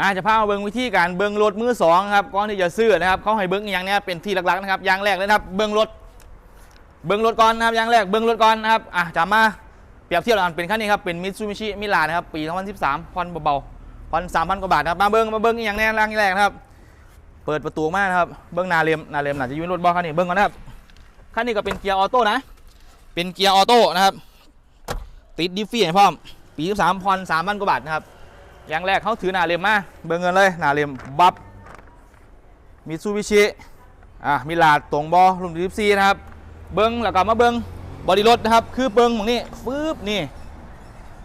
อาจะพามาเบิ้งวิธีการเบิ้งรถมือสองครับก่อนที่จะซื้อนะครับเขาให้เบิ้งอย่างนี้เป็นที่หลักๆนะครับอย่างแรกเลยครับเบิ้งรถเบิ้งรถก่อนนะครับอย่างแรกเบิ้งรถก่อนนะครับอะจำมาเปรียบเทียบกันเป็นคันนี้ครับเป็นมิตซูบิชิมิลานะครับปี 2013ผ่อนเบาๆผ่อน3,000กว่าบาทนะครับมาเบิ้งมาเบิ้งอย่างแน่อย่างแรกนะครับ เปิดประตูมานะครับเบิ้งนาเลมนาเลมหนาจะยืนรถบอคันนี้เบิ้งก่อนนะครับคันนี้ก็เป็นเกียร์ออโต้นะ เป็นเกียร์ออโต้นะครับติดดิฟฟี่ให้พร้อมปี 13ผ่อน3,000กว่าบาทนะครับ อย่างแรกเขาถือหนาเลมมาเบิ่งเงินเลยหนาเลมบัฟมิตซูบิชิอะมิลาดตรงบอรุ่นดิฟซีนะครับเบิ้งแล้วก็มาเบิ้งบอดี้รถนะครับ คือเบิ้งตรงนี้ฟืบนี่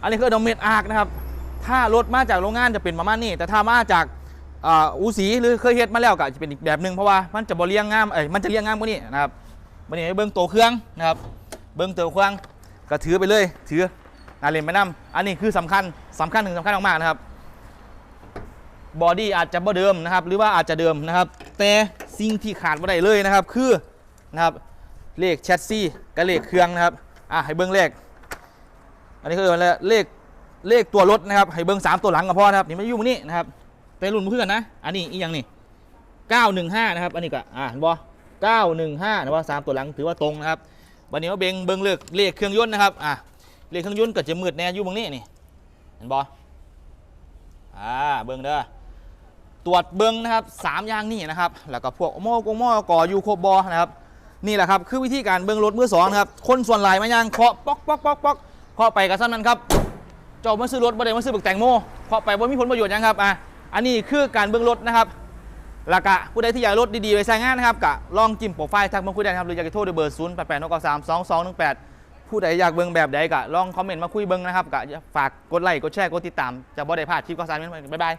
อันนี้คือดอมเมตอาร์คนะครับ ถ้ารถมาจากโรงงานจะเป็นประมาณนี้ แต่ถ้ามาจากอ่าอูสีหรือเคยเฮ็ดมาแล้วก็จะเป็นอีกแบบหนึ่งเพราะว่ามันจะบริเลียงงามเอ้ยมันจะเลียงงามกว่านี้นะครับวันนี้เบิ้งตัวเครื่องนะครับ เบิ้งตัวเครื่องก็ถือไปเลย ถือหนาเลมไปนํอันนี้คือสำคัญสำคัญถึงสำคัญมากๆนะครับ บอดี้อาจจะบ่เดิมนะครับ หรือว่าอาจจะเดิมนะครับ แต่สิ่งที่ขาดไม่ได้เลยนะครับ คือนะครับเลขแชสซี่กับเลขเครื่องนะครับอะให้เบิ้งเลข อันนี้คือเลขเลขตัวรถนะครับให้เบิ้งสามตัวหลังก็พอนะครับนี่ไม่ยุ่งนี่นะครับแต่รุ่นเพื่อนนะ อันนี้อีกอย่างนี่915นะครับ อันนี้ก็อะบอเก้าหนบ่915นะว่าสามตัวหลังถือว่าตรงนะครับวันนี้ว่าเบงเบิ้งเลขเลขเครื่องยนต์นะครับอะเลขเครื่องยนต์ก็จะมืดแน่อยู่บางนี้นี่เห็นบ่อ่าเบิ้งเด้อ ตรวจเบิ้งนะครับสามอย่างนี่นะครับ แล้วก็พวกโม่กงโม่ก่อยูโคบอนะครับนี่แหละครับคือวิธีการเบิ้งรถมือสองนะครับคนส่วนหลายมายังเคาะป๊อกป๊อกป๊อกป๊อกเคาะไปกับซ้ำนั้นครับเจ้ามาซื้อรถบ่ได้มาซื้อบึกแตงโมเคาะไปบ่มีผลประโยชน์ยังครับอะอันนี้คือการเบิ้งรถนะครับล้วก็ผู้ใดที่อยากรถดีๆไปใช้งานนะครับก็ลองจิ้มโปรไฟล์ทักมาคุยได้นะครับหรืออยากจะโทรด้วยเบอร์0 8 8 9 9 3 2 2 1 8ผู้ใดอยากเบิ่งแบบใดก็ลองคอมเมนต์มาคุยเบิ่งนะครับก็ฝากกดไลค์กดแชร์กดติดตามจะบ่ได้พลาดคลิปข่าวสารบ๊ายบาย